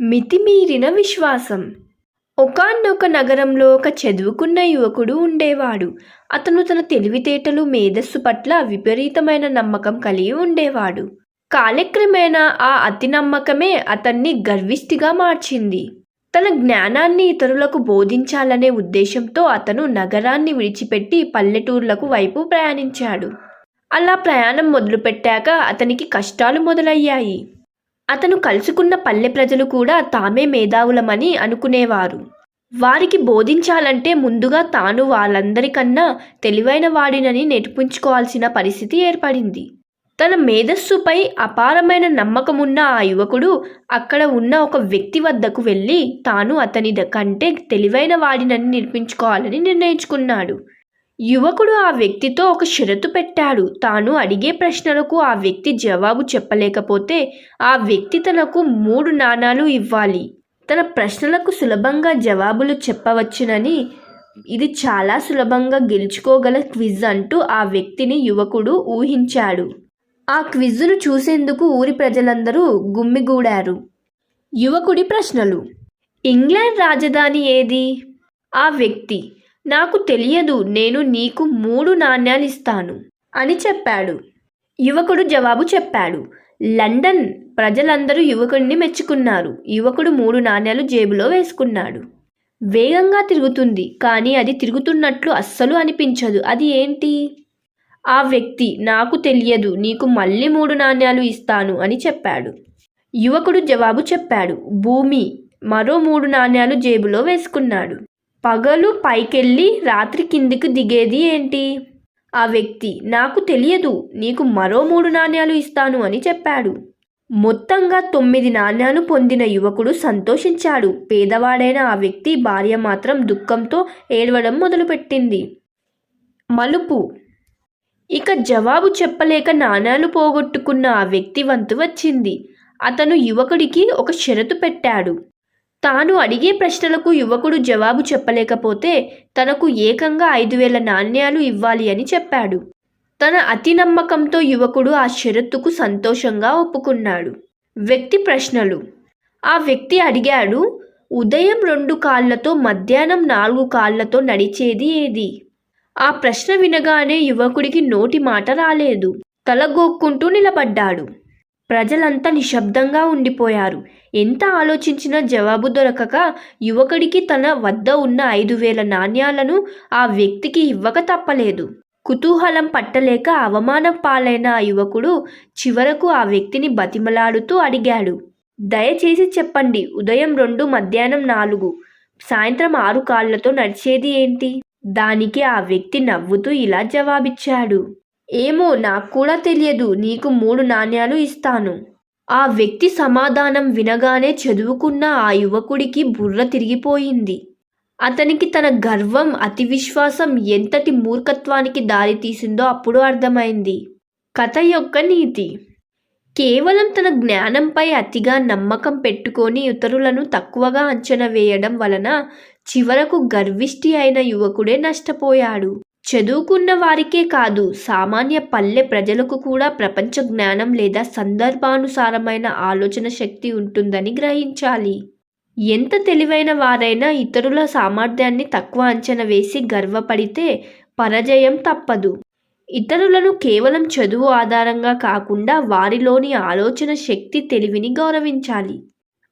మితిమీరిన విశ్వాసం. ఒకానొక నగరంలో ఒక చదువుకున్న యువకుడు ఉండేవాడు. అతను తన తెలివితేటలు మేధస్సు పట్ల విపరీతమైన నమ్మకం కలిగి ఉండేవాడు. కాలక్రమేణా ఆ అతి నమ్మకమే అతన్ని గర్విష్టిగా మార్చింది. తన జ్ఞానాన్ని ఇతరులకు బోధించాలనే ఉద్దేశంతో అతను నగరాన్ని విడిచిపెట్టి పల్లెటూర్లకు వైపు ప్రయాణించాడు. అలా ప్రయాణం మొదలుపెట్టాక అతనికి కష్టాలు మొదలయ్యాయి. అతను కలుసుకున్న పల్లె ప్రజలు కూడా తామే మేధావులమని అనుకునేవారు. వారికి బోధించాలంటే ముందుగా తాను వాళ్ళందరికన్నా తెలివైన వాడినని నేర్పించుకోవాల్సిన పరిస్థితి ఏర్పడింది. తన మేధస్సుపై అపారమైన నమ్మకమున్న ఆ యువకుడు అక్కడ ఉన్న ఒక వ్యక్తి వద్దకు వెళ్ళి తాను అతని ద- కంటే తెలివైన వాడినని నిర్మించుకోవాలని నిర్ణయించుకున్నాడు. యువకుడు ఆ వ్యక్తితో ఒక షరతు పెట్టాడు. తాను అడిగే ప్రశ్నలకు ఆ వ్యక్తి జవాబు చెప్పలేకపోతే ఆ వ్యక్తి తనకు మూడు నాణాలు ఇవ్వాలి. తన ప్రశ్నలకు సులభంగా జవాబులు చెప్పవచ్చునని ఇది చాలా సులభంగా గెలుచుకోగల క్విజ్ అంటూ ఆ వ్యక్తిని యువకుడు ఊహించాడు. ఆ క్విజ్ను చూసేందుకు ఊరి ప్రజలందరూ గుమ్మిగూడారు. యువకుడి ప్రశ్నలు ఇంగ్లాండ్ రాజధాని ఏది? ఆ వ్యక్తి నాకు తెలియదు నేను నీకు మూడు నాణ్యాలు ఇస్తాను అని చెప్పాడు. యువకుడు జవాబు చెప్పాడు. లండన్ ప్రజలందరూ యువకుడిని మెచ్చుకున్నారు. యువకుడు మూడు నాణ్యాలు జేబులో వేసుకున్నాడు. వేగంగా తిరుగుతుంది కానీ అది తిరుగుతున్నట్లు అస్సలు అనిపించదు. అది ఏంటి? ఆ వ్యక్తి నాకు తెలియదు నీకు మళ్ళీ మూడు నాణ్యాలు ఇస్తాను అని చెప్పాడు. యువకుడు జవాబు చెప్పాడు. భూమి మరో మూడు నాణ్యాలు జేబులో వేసుకున్నాడు. పగలు పైకెళ్ళి రాత్రి కిందికి దిగేది ఏంటి? ఆ వ్యక్తి నాకు తెలియదు నీకు మరో మూడు నాణ్యాలు ఇస్తాను అని చెప్పాడు. మొత్తంగా తొమ్మిది నాణ్యాలు పొందిన యువకుడు సంతోషించాడు. పేదవాడైన ఆ వ్యక్తి భార్య మాత్రం దుఃఖంతో ఏడవడం మొదలుపెట్టింది. మలుపు. ఇక జవాబు చెప్పలేక నాణ్యాలు పోగొట్టుకున్న ఆ వ్యక్తి వంతు వచ్చింది. అతను యువకుడికి ఒక షరతు పెట్టాడు. తాను అడిగే ప్రశ్నలకు యువకుడు జవాబు చెప్పలేకపోతే తనకు ఏకంగా ఐదు వేల నాణ్యాలు ఇవ్వాలి అని చెప్పాడు. తన అతి నమ్మకంతో యువకుడు ఆ షరతుకు సంతోషంగా ఒప్పుకున్నాడు. వ్యక్తి ప్రశ్నలు. ఆ వ్యక్తి అడిగాడు ఉదయం రెండు కాళ్ళతో మధ్యాహ్నం నాలుగు కాళ్ళతో నడిచేది ఏది? ఆ ప్రశ్న వినగానే యువకుడికి నోటి మాట రాలేదు. తలగోక్కుంటూ నిలబడ్డాడు. ప్రజలంతా నిశ్శబ్దంగా ఉండిపోయారు. ఎంత ఆలోచించినా జవాబు దొరకక యువకుడికి తన వద్ద ఉన్న ఐదు వేల నాణ్యాలను ఆ వ్యక్తికి ఇవ్వక తప్పలేదు. కుతూహలం పట్టలేక అవమానం పాలైన ఆ యువకుడు చివరకు ఆ వ్యక్తిని బతిమలాడుతూ అడిగాడు. దయచేసి చెప్పండి ఉదయం రెండు మధ్యాహ్నం నాలుగు. సాయంత్రం ఆరు కాళ్ళతో నడిచేది ఏంటి? దానికి ఆ వ్యక్తి నవ్వుతూ ఇలా జవాబిచ్చాడు. ఏమో నాకు కూడా తెలియదు నీకు మూడు నాణ్యాలు ఇస్తాను. ఆ వ్యక్తి సమాధానం వినగానే చదువుకున్న ఆ యువకుడికి బుర్ర తిరిగిపోయింది. అతనికి తన గర్వం అతి విశ్వాసం ఎంతటి మూర్ఖత్వానికి దారితీసిందో అప్పుడు అర్థమైంది. కథ యొక్క నీతి. కేవలం తన జ్ఞానంపై అతిగా నమ్మకం పెట్టుకొని ఇతరులను తక్కువగా అంచనా వేయడం వలన చివరకు గర్విష్టి అయిన యువకుడే నష్టపోయాడు. చదువుకున్న వారికే కాదు సామాన్య పల్లె ప్రజలకు కూడా ప్రపంచ జ్ఞానం లేదా సందర్భానుసారమైన ఆలోచన శక్తి ఉంటుందని గ్రహించాలి. ఎంత తెలివైన వారైనా ఇతరుల సామర్థ్యాన్ని తక్కువ అంచనా వేసి గర్వపడితే పరాజయం తప్పదు. ఇతరులను కేవలం చదువు ఆధారంగా కాకుండా వారిలోని ఆలోచన శక్తి తెలివిని గౌరవించాలి.